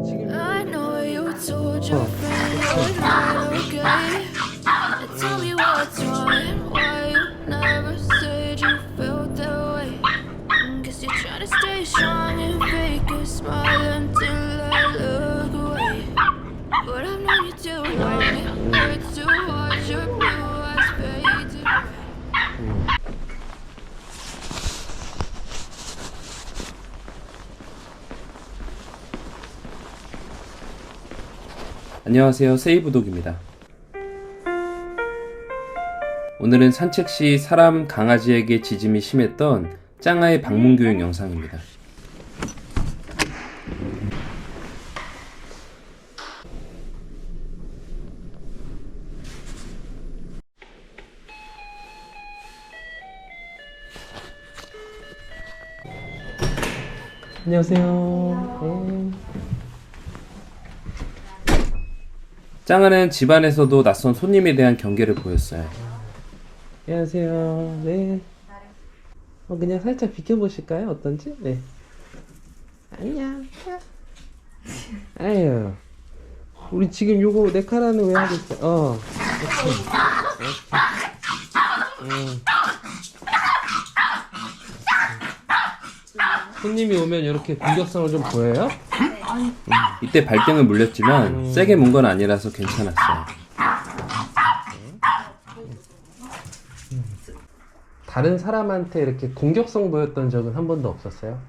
I know you told your oh. friend 안녕하세요. 세이브독입니다. 오늘은 산책 시 사람, 강아지에게 지짐이 심했던 짱아의 방문 교육 영상입니다. 안녕하세요. 짱아는 집안에서도 낯선 손님에 대한 경계를 보였어요. 안녕하세요. 네. 어, 그냥 살짝 비켜보실까요? 어떤지? 네. 안녕. 아유. 우리 지금 요거 네 카라는 왜 하고 있어? 어. 음. 손님이 오면 이렇게 공격성을 좀 보여요? 이때 발등을 물렸지만 세게 문 건 아니라서 괜찮았어요. 다른 사람한테 이렇게 공격성 보였던 적은 한 번도 없었어요?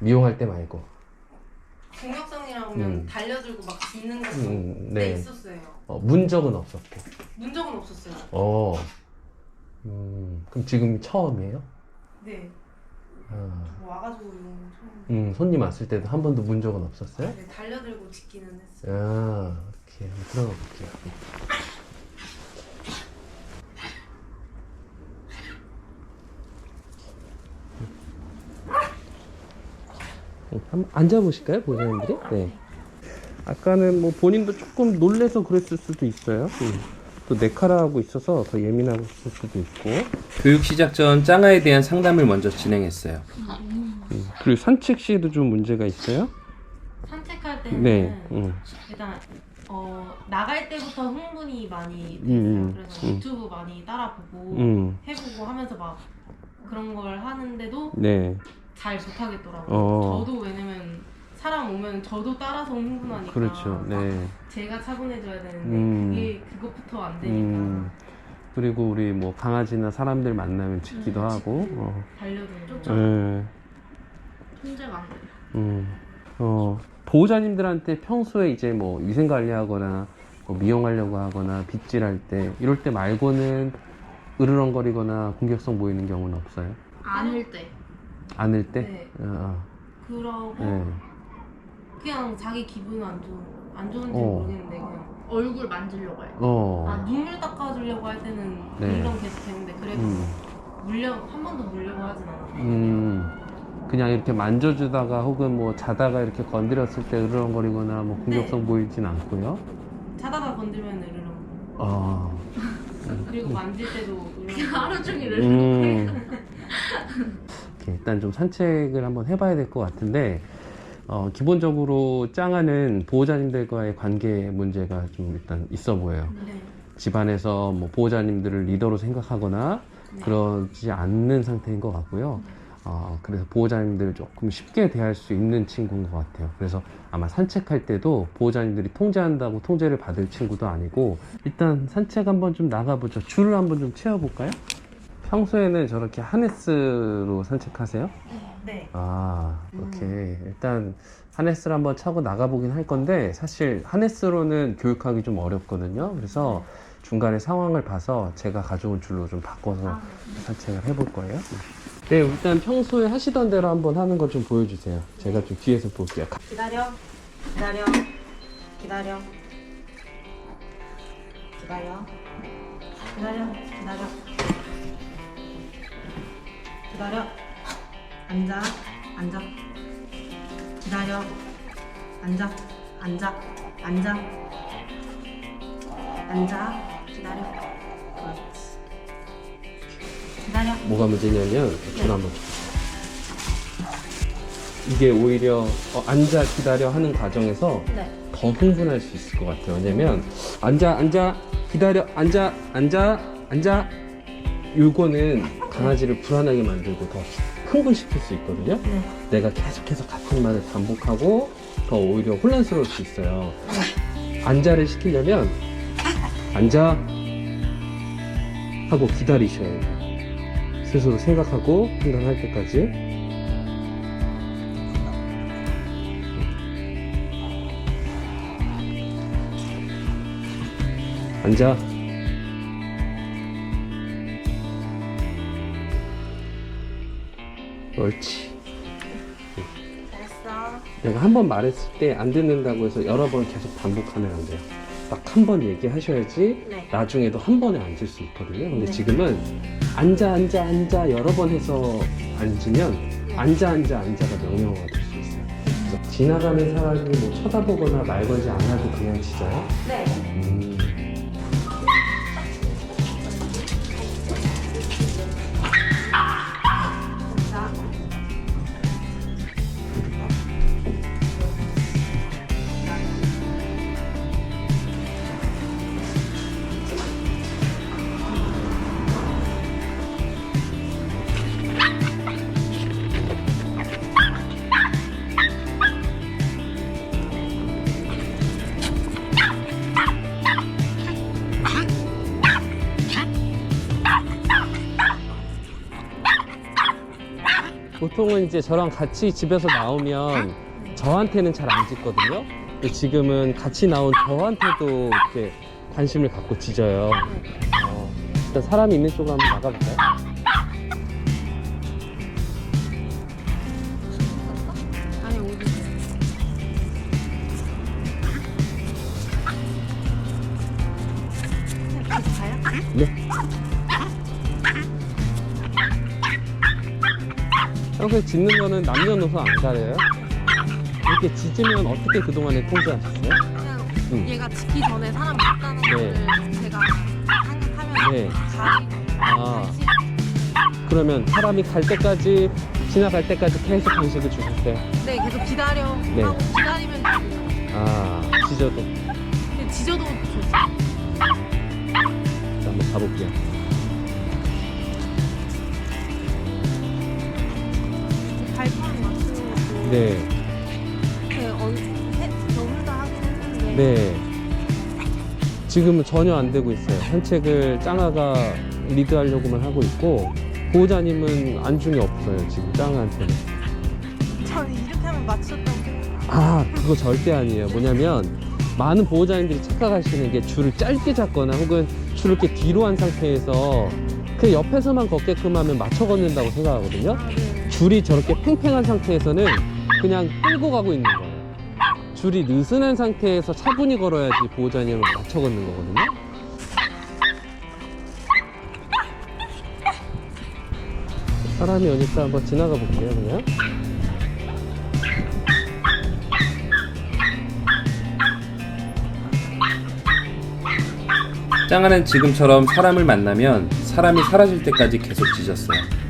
미용할 때 말고. 공격성이라고 하면 음. 달려들고 막 짖는 것도 음, 네. 네. 있었어요. 어, 문 적은 없었고. 문 적은 없었어요. 어. 음, 그럼 지금 처음이에요? 네. 아, 뭐 와가지고 이런 거 처음. 음, 손님 왔을 때도 한 번도 문 적은 없었어요? 네, 달려들고 짖기는 했어요. 아, 이렇게 한번 들어가 볼게요. 한번 앉아보실까요, 보호자님들이? 네. 아까는 뭐 본인도 조금 놀래서 그랬을 수도 있어요. 음. 또 네카라하고 있어서 더 있을 수도 있고. 교육 시작 전 짱아에 대한 상담을 먼저 진행했어요. 음. 그리고 산책 시에도 좀 문제가 있어요? 산책할 때는 네. 음. 일단 어, 나갈 때부터 흥분이 많이 됐어요. 음, 그래서 음. 유튜브 많이 따라보고 음. 해보고 하면서 막 그런 걸 하는데도 네. 잘 못하겠더라고요. 어. 저도 왜냐면 사람 오면 저도 따라서 흥분하니까 그렇죠. 네. 제가 차분해져야 되는데 음. 그게 그것부터 안 되니까 음. 그리고 우리 뭐 강아지나 사람들 만나면 짖기도 음, 하고. 짖고. 어. 달려들고 네. 통제가 안 돼요. 음. 어. 보호자님들한테 평소에 이제 뭐 위생 관리하거나 뭐 미용하려고 하거나 빗질할 때 이럴 때 말고는 으르렁거리거나 공격성 보이는 경우는 없어요? 안을 때 안을 때? 네. 어, 그러고 어. 네. 그냥 자기 기분 안 좋은 안 좋은지 어. 모르겠는데 그냥 얼굴 만지려고 해요. 어. 아 눈물 닦아주려고 할 때는 네. 물론 계속 되는데 그래도 음. 물려 한 번도 물려고 하진 않아요. 음, 그냥 이렇게 만져주다가 혹은 뭐 자다가 이렇게 건드렸을 때 으르렁거리거나 뭐 공격성 네. 보이진 않고요. 자다가 건들면 으르렁 아, 그리고 만질 때도 으르렁 하루 종일 음. 이렇게 일단 좀 산책을 한번 해봐야 될 것 같은데, 어, 기본적으로 짱아는 보호자님들과의 관계 문제가 좀 일단 있어 보여요. 네. 집안에서 뭐 보호자님들을 리더로 생각하거나 네. 그러지 않는 상태인 것 같고요. 어, 그래서 보호자님들을 조금 쉽게 대할 수 있는 친구인 것 같아요. 그래서 아마 산책할 때도 보호자님들이 통제한다고 통제를 받을 친구도 아니고 일단 산책 한번 좀 나가보죠. 줄을 한번 좀 채워볼까요? 평소에는 저렇게 하네스로 산책하세요? 네. 아, 오케이. 일단 하네스를 한번 차고 나가보긴 할 건데 사실 하네스로는 교육하기 좀 어렵거든요. 그래서 중간에 상황을 봐서 제가 가져온 줄로 좀 바꿔서 산책을 해볼 거예요. 네, 일단 평소에 하시던 대로 한번 하는 거좀 보여주세요. 제가 좀 뒤에서 볼게요. 기다려 기다려 기다려 기다려 기다려 기다려 기다려 앉아. 앉아. 기다려. 앉아. 앉아. 앉아. 앉아. 기다려. 그렇지. 기다려. 뭐가 문제냐면 줄 한번 줘. 이게 오히려 어, 앉아 기다려 하는 과정에서 네. 더 흥분할 수 있을 것 같아요. 왜냐면 앉아 앉아 기다려 앉아 앉아 앉아. 요거는 강아지를 불안하게 만들고 더 흥분시킬 수 있거든요. 네. 내가 계속해서 같은 말을 반복하고 더 오히려 혼란스러울 수 있어요. 앉아를 시키려면 앉아 하고 기다리셔야 해요. 스스로 생각하고 판단할 때까지. 앉아. 옳지. 잘했어. 내가 한 번 말했을 때 안 듣는다고 해서 여러 번 계속 반복하면 안 돼요. 딱 한 번 얘기하셔야지 네. 나중에도 한 번에 앉을 수 있거든요. 근데 네. 지금은 앉아 앉아 앉아 여러 번 해서 앉으면 앉아 앉아 앉아가 명령어가 될 수 있어요. 그래서 지나가는 사람이 뭐 쳐다보거나 말 걸지 않아도 그냥 짖어요. 네. 보통은 이제 저랑 같이 집에서 나오면 저한테는 잘 안 짖거든요. 근데 지금은 같이 나온 저한테도 이렇게 관심을 갖고 짖어요. 어, 일단 사람이 있는 쪽으로 한번 나가볼까요? 아니 어디? 가요? 네. 평소에 짖는 거는 남녀노소 안 가려요? 이렇게 짖으면 어떻게 그동안에 통제하셨어요? 그냥 음. 얘가 지기 전에 사람 못 가는 네. 거를 제가 생각하면 네. 가리고 아, 그러면 사람이 갈 때까지, 지나갈 때까지 계속 간식을 주셨어요? 네 계속 기다려 네. 하고 기다리면 돼요. 아, 짖어도. 근데 지져도 좋지 자, 한번 가볼게요. 네, 그 해, 하긴 했는데 네. 지금은 전혀 안 되고 있어요. 산책을 짱아가 리드하려고만 하고 있고, 보호자님은 안중이 없어요, 지금 짱아한테는. 저는 이렇게 하면 맞췄다고 아, 그거 절대 아니에요. 뭐냐면, 많은 보호자님들이 착각하시는 게 줄을 짧게 잡거나 혹은 줄을 이렇게 뒤로 한 상태에서 그 옆에서만 걷게끔 하면 맞춰 걷는다고 생각하거든요. 아, 네. 줄이 저렇게 팽팽한 상태에서는 그냥 끌고 가고 있는 거예요. 줄이 느슨한 상태에서 차분히 걸어야지 보호자님을 맞춰 걷는 거거든요. 사람이 오니까 한번 지나가 볼게요, 그냥. 짱아는 지금처럼 사람을 만나면 사람이 사라질 때까지 계속 짖었어요.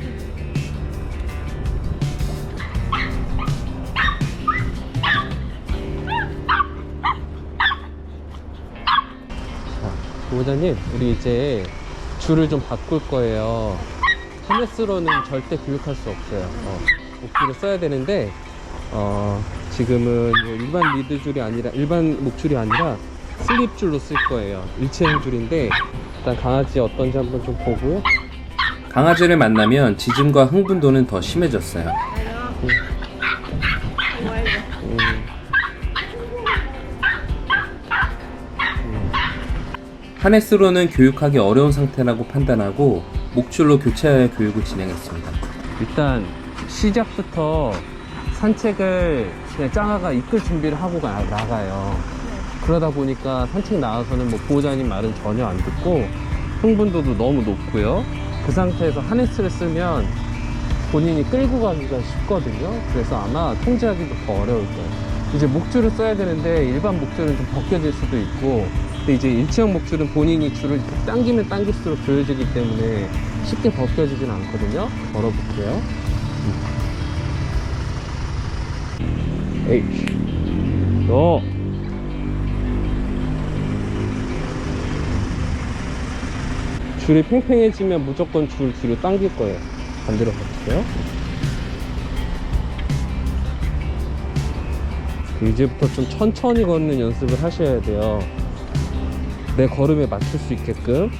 보호자님, 우리 이제 줄을 좀 바꿀 거예요. 하네스로는 절대 교육할 수 없어요. 어, 목줄을 써야 되는데, 어, 지금은 뭐 일반 리드 줄이 아니라, 일반 목줄이 아니라 슬립 줄로 쓸 거예요. 일체형 줄인데, 일단 강아지 어떤지 한번 좀 보고요. 강아지를 만나면 짖음과 흥분도는 더 심해졌어요. 음. 하네스로는 교육하기 어려운 상태라고 판단하고 목줄로 교체하여 교육을 진행했습니다. 일단 시작부터 산책을 그냥 짱아가 이끌 준비를 하고 가- 나가요. 그러다 보니까 산책 나와서는 뭐 보호자님 말은 전혀 안 듣고 흥분도도 너무 높고요. 그 상태에서 하네스를 쓰면 본인이 끌고 가기가 쉽거든요. 그래서 아마 통제하기도 더 어려울 거예요. 이제 목줄을 써야 되는데 일반 목줄은 좀 벗겨질 수도 있고 근데 이제 일체형 목줄은 본인이 줄을 당기면 당길수록 조여지기 때문에 쉽게 벗겨지진 않거든요. 걸어볼게요. 음. 에이 너 줄이 팽팽해지면 무조건 줄 뒤로 당길 거예요 반대로 가볼게요 그 이제부터 좀 천천히 걷는 연습을 하셔야 돼요 내 걸음에 맞출 수 있게끔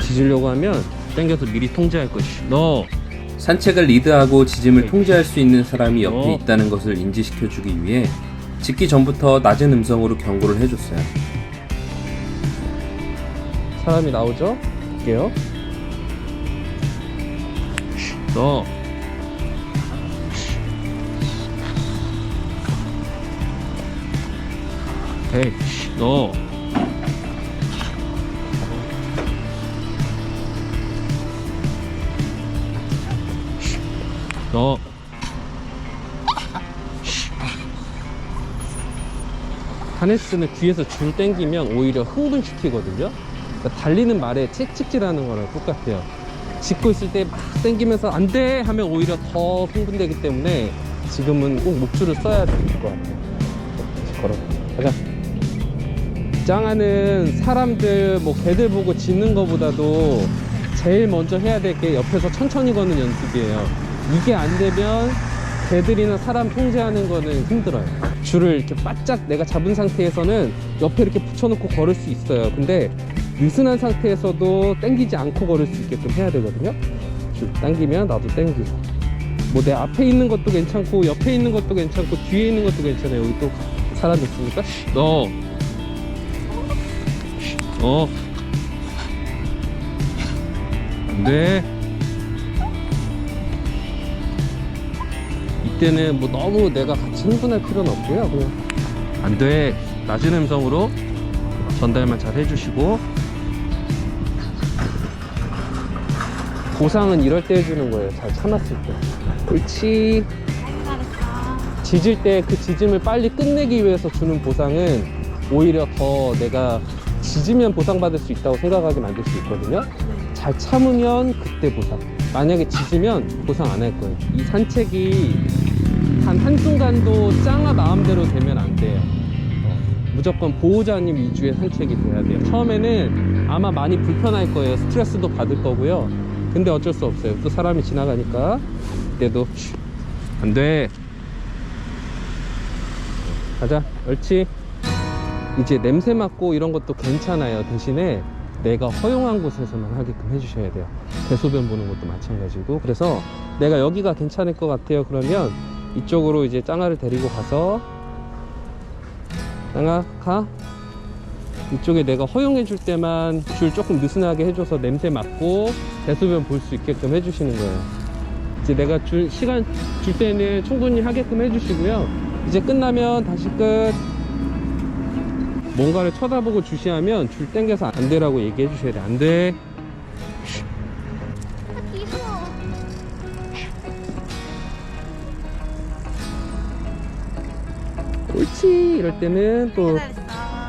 지지려고 하면 당겨서 미리 통제할 것이 너 산책을 리드하고 지짐을 통제할 수 있는 사람이 옆에 어. 있다는 것을 인지시켜주기 위해 짖기 전부터 낮은 음성으로 경고를 해줬어요. 사람이 나오죠? 볼게요. 너. 에이, 너. 너. 하네스는 뒤에서 줄 땡기면 오히려 흥분시키거든요. 그러니까 달리는 말에 책찍질하는 거랑 똑같아요. 짚고 있을 때 막 땡기면서 안 돼! 하면 오히려 더 흥분되기 때문에 지금은 꼭 목줄을 써야 될 것 같아요. 다시 걸어. 가자. 짱하는 사람들, 뭐 개들 보고 짖는 것보다도 제일 먼저 해야 될 게 옆에서 천천히 걷는 연습이에요. 이게 안 되면 개들이나 사람 통제하는 거는 힘들어요. 줄을 이렇게 바짝 내가 잡은 상태에서는 옆에 이렇게 붙여놓고 걸을 수 있어요. 근데 느슨한 상태에서도 당기지 않고 걸을 수 있게끔 해야 되거든요. 줄 당기면 나도 당기고. 뭐 내 앞에 있는 것도 괜찮고 옆에 있는 것도 괜찮고 뒤에 있는 것도 괜찮아요. 여기 또 사람 있으니까 쉬, 너. 쉬, 어. 안 때는 뭐 너무 내가 같이 흥분할 필요는 없고요. 그냥 안 돼. 낮은 음성으로 전달만 잘 해주시고 보상은 이럴 때 해주는 거예요. 잘 참았을 때. 옳지. 잘했어. 짖을 때 그 짖음을 빨리 끝내기 위해서 주는 보상은 오히려 더 내가 짖으면 보상받을 수 있다고 생각하게 만들 수 있거든요. 잘 참으면 그때 보상. 만약에 짖으면 보상 안 할 거예요. 이 산책이 단 한순간도 짱아 마음대로 되면 안 돼요. 어, 무조건 보호자님 위주의 산책이 돼야 돼요. 처음에는 아마 많이 불편할 거예요. 스트레스도 받을 거고요. 근데 어쩔 수 없어요. 또 사람이 지나가니까 그때도 쉬, 안 돼. 가자. 옳지. 이제 냄새 맡고 이런 것도 괜찮아요. 대신에 내가 허용한 곳에서만 하게끔 해주셔야 돼요. 대소변 보는 것도 마찬가지고. 그래서 내가 여기가 괜찮을 것 같아요. 그러면 이쪽으로 이제 짱아를 데리고 가서 짱아 가. 이쪽에 내가 허용해 줄 때만 줄 조금 느슨하게 해줘서 냄새 맡고 대소변 볼 수 있게끔 해주시는 거예요. 이제 내가 줄 시간 줄 때는 충분히 하게끔 해주시고요. 이제 끝나면 다시 끝. 뭔가를 쳐다보고 주시하면 줄 땡겨서 안 되라고 얘기해 주셔야 돼. 안 돼. 옳지. 이럴 때는 또.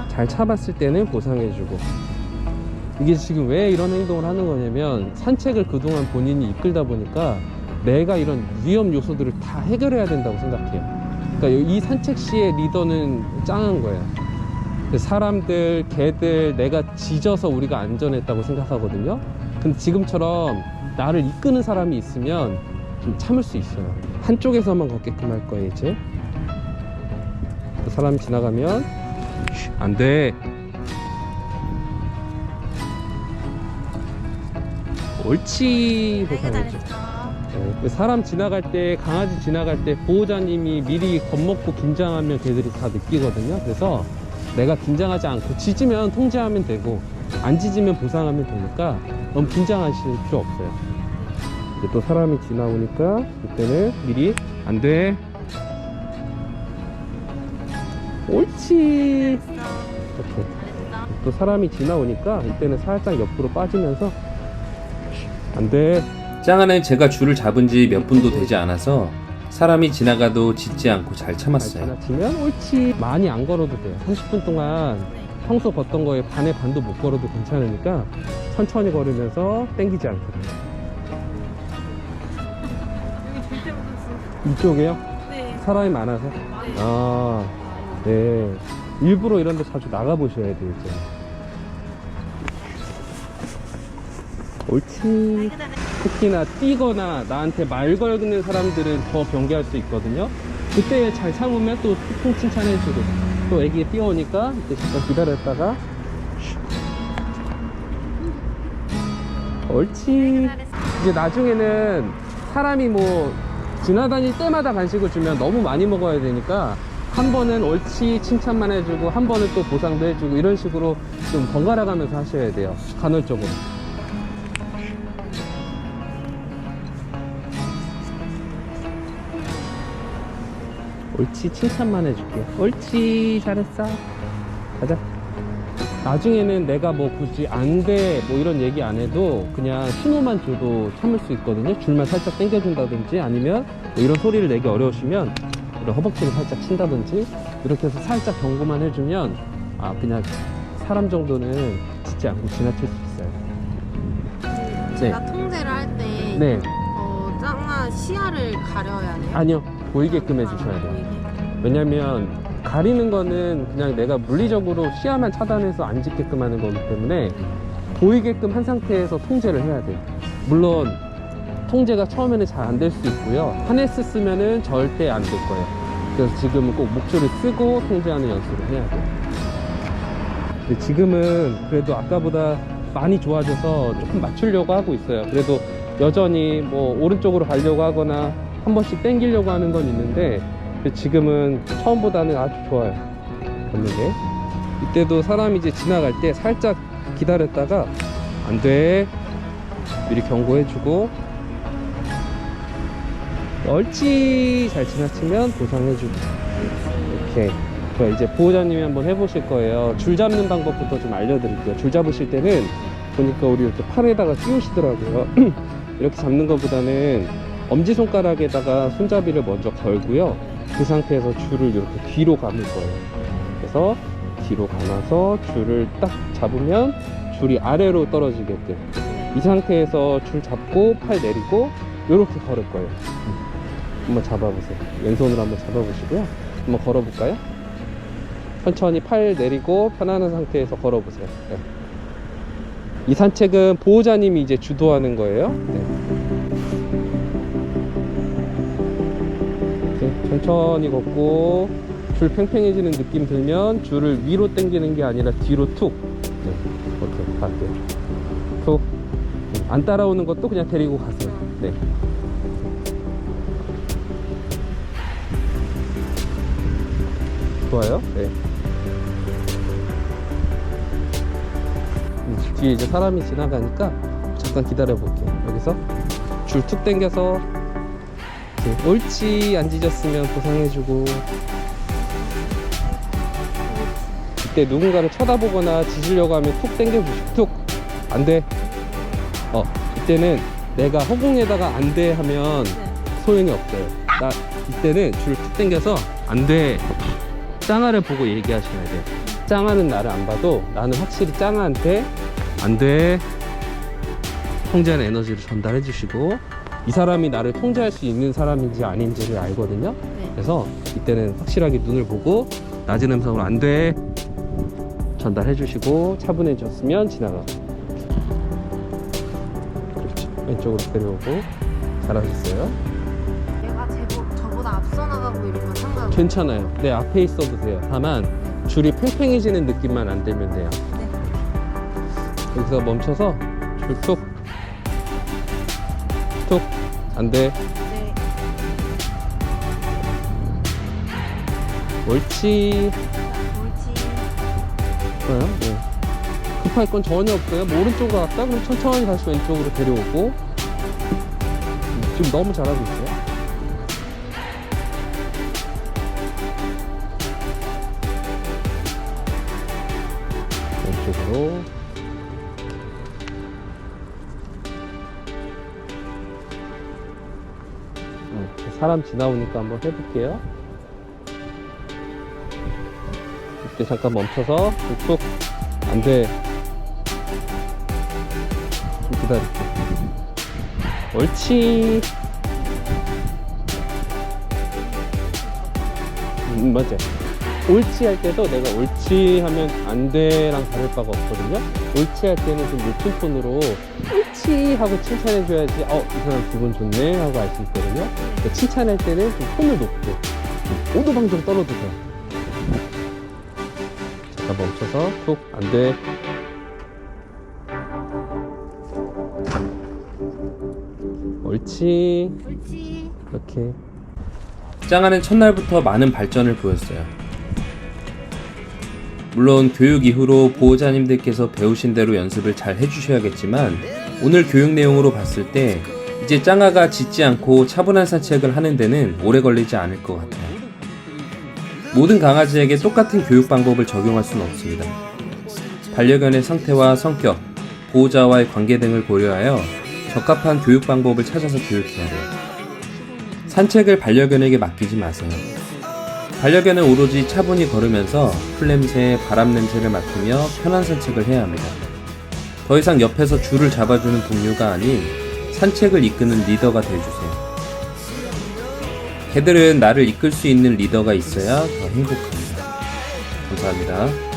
잘 참았을 때는 보상해주고. 이게 지금 왜 이런 행동을 하는 거냐면 산책을 그동안 본인이 이끌다 보니까 내가 이런 위험 요소들을 다 해결해야 된다고 생각해요. 그러니까 이 산책 시의 리더는 짱한 거예요. 사람들, 개들, 내가 짖어서 우리가 안전했다고 생각하거든요. 근데 지금처럼 나를 이끄는 사람이 있으면 좀 참을 수 있어요. 한쪽에서만 걷게끔 할 거예요, 이제. 그 사람 지나가면 쉬, 안 돼. 옳지. 잘했어. 네, 그 사람 지나갈 때 강아지 지나갈 때 보호자님이 미리 겁먹고 긴장하면 걔들이 다 느끼거든요 그래서 내가 긴장하지 않고 짖으면 통제하면 되고 안 짖으면 보상하면 되니까 너무 긴장하실 필요 없어요 또 사람이 지나오니까 그때는 미리 안돼 옳지. 이렇게. 또 사람이 지나오니까 이때는 살짝 옆으로 빠지면서 안돼 짱아는 제가 줄을 잡은 지 몇 분도 되지 않아서 사람이 지나가도 짖지 않고 잘잘 참았어요. 지나치면 옳지 많이 안 걸어도 돼요 30분 동안 평소 걷던 거에 반의 반도 못 걸어도 괜찮으니까 천천히 걸으면서 땡기지 않고 여기 절대 못 이쪽에요? 네. 사람이 많아서? 아, 네. 일부러 이런 데 자주 나가보셔야 이제. 옳지. 특히나 뛰거나 나한테 말 걸는 사람들은 더 경계할 수 있거든요. 그때 잘 참으면 또통 칭찬해주고 또 애기 뛰어오니까 이제 잠깐 기다렸다가 슉. 옳지. 이제 나중에는 사람이 뭐 지나다닐 때마다 간식을 주면 너무 많이 먹어야 되니까 한 번은 옳지 칭찬만 해주고 한 번은 또 보상도 해주고 이런 식으로 좀 번갈아 가면서 하셔야 돼요. 간헐적으로. 옳지 칭찬만 해줄게 옳지 잘했어 가자 나중에는 내가 뭐 굳이 안 돼 뭐 이런 얘기 안 해도 그냥 신호만 줘도 참을 수 있거든요 줄만 살짝 당겨준다든지 아니면 뭐 이런 소리를 내기 어려우시면 이런 허벅지를 살짝 친다든지 이렇게 해서 살짝 경고만 해주면 아 그냥 사람 정도는 짖지 않고 지나칠 수 있어요 제가 통제를 할 때 네 어, 짱나 시야를 가려야 해요. 아니요 보이게끔 해주셔야 돼요. 왜냐면 가리는 거는 그냥 내가 물리적으로 시야만 차단해서 안 짓게끔 하는 거기 때문에 보이게끔 한 상태에서 통제를 해야 돼요. 물론 통제가 처음에는 잘 안 될 수 있고요. 하네스 쓰면은 절대 안 될 거예요. 그래서 지금은 꼭 목줄을 쓰고 통제하는 연습을 해야 돼요. 근데 지금은 그래도 아까보다 많이 좋아져서 조금 맞추려고 하고 있어요. 그래도 여전히 뭐 오른쪽으로 가려고 하거나 한 번씩 당기려고 하는 건 있는데 지금은 처음보다는 아주 좋아요. 걷는 게. 이때도 사람이 이제 지나갈 때 살짝 기다렸다가 안 돼. 미리 경고해주고 얼지 잘 지나치면 보상해주고 이렇게 그 이제 보호자님이 한번 해보실 거예요. 줄 잡는 방법부터 좀 알려드릴게요. 줄 잡으실 때는 보니까 우리 이렇게 팔에다가 끼우시더라고요. 이렇게 잡는 것보다는 엄지손가락에다가 손잡이를 먼저 걸고요. 그 상태에서 줄을 이렇게 뒤로 감을 거예요. 그래서 뒤로 감아서 줄을 딱 잡으면 줄이 아래로 떨어지게끔. 이 상태에서 줄 잡고 팔 내리고 이렇게 걸을 거예요. 한번 잡아보세요. 왼손으로 한번 잡아보시고요. 한번 걸어볼까요? 천천히 팔 내리고 편안한 상태에서 걸어보세요. 네. 이 산책은 보호자님이 이제 주도하는 거예요. 네. 이렇게 천천히 걷고 줄 팽팽해지는 느낌 들면 줄을 위로 당기는 게 아니라 뒤로 툭 네. 이렇게 갈게요. 툭. 네. 안 따라오는 것도 그냥 데리고 가세요. 네. 좋아요. 네. 음, 뒤에 이제 사람이 지나가니까 잠깐 기다려 볼게요. 여기서 줄 툭 당겨서 이렇게 옳지 안 짖었으면 보상해주고 이때 누군가를 쳐다보거나 짖으려고 하면 툭 당겨주시고 툭 안 돼 어 이때는 내가 허공에다가 안 돼 하면 네. 소용이 없어요 나 이때는 줄을 툭 당겨서 안 돼 짱아를 보고 얘기하셔야 돼 짱아는 나를 안 봐도 나는 확실히 짱아한테 안 돼. 통제하는 에너지를 전달해 주시고 이 사람이 나를 통제할 수 있는 사람인지 아닌지를 알거든요. 네. 그래서 이때는 확실하게 눈을 보고 낮은 음성으로 안 돼. 전달해 주시고 차분해 졌으면 지나가고. 그렇죠. 왼쪽으로 데려오고 잘하셨어요. 얘가 제보, 저보다 앞서 나가고 이러면 괜찮아요. 내 앞에 있어도 돼요. 다만 줄이 팽팽해지는 느낌만 안 들면 돼요. 네. 여기서 멈춰서 줄 툭. 툭. 안 돼. 네. 옳지. 옳지. 좋아요? 네. 급할 건 전혀 없어요. 뭐 오른쪽으로 갔다? 그럼 천천히 다시 왼쪽으로 데려오고. 음, 지금 너무 잘하고 있어요 왼쪽으로. 음, 사람 지나오니까 한번 해볼게요. 이때 잠깐 멈춰서 툭툭 안돼 좀 기다릴게 옳지. 음, 맞아요. 옳지 할 때도 내가 옳지 하면 안 돼랑 다를 바가 없거든요. 옳지 할 때는 좀 높은 톤으로 옳지 하고 칭찬해 줘야지 어, 이 사람 기분 좋네 하고 알 수 있거든요. 근데 칭찬할 때는 좀 톤을 높게 5도 방정 떨어주세요. 잠깐 멈춰서 툭안 돼. 옳지. 옳지. 이렇게 짱아는 첫날부터 많은 발전을 보였어요. 물론 교육 이후로 보호자님들께서 배우신 대로 연습을 잘 해주셔야겠지만 오늘 교육 내용으로 봤을 때 이제 짱아가 짖지 않고 차분한 산책을 하는 데는 오래 걸리지 않을 것 같아요. 모든 강아지에게 똑같은 교육 방법을 적용할 수는 없습니다. 반려견의 상태와 성격, 보호자와의 관계 등을 고려하여 적합한 교육 방법을 찾아서 교육해야 돼요. 산책을 반려견에게 맡기지 마세요. 반려견은 오로지 차분히 걸으면서 풀냄새, 바람 냄새를 맡으며 편한 산책을 해야 합니다. 더 이상 옆에서 줄을 잡아주는 동료가 아닌 산책을 이끄는 리더가 되어주세요. 개들은 나를 이끌 수 있는 리더가 있어야 더 행복합니다. 감사합니다.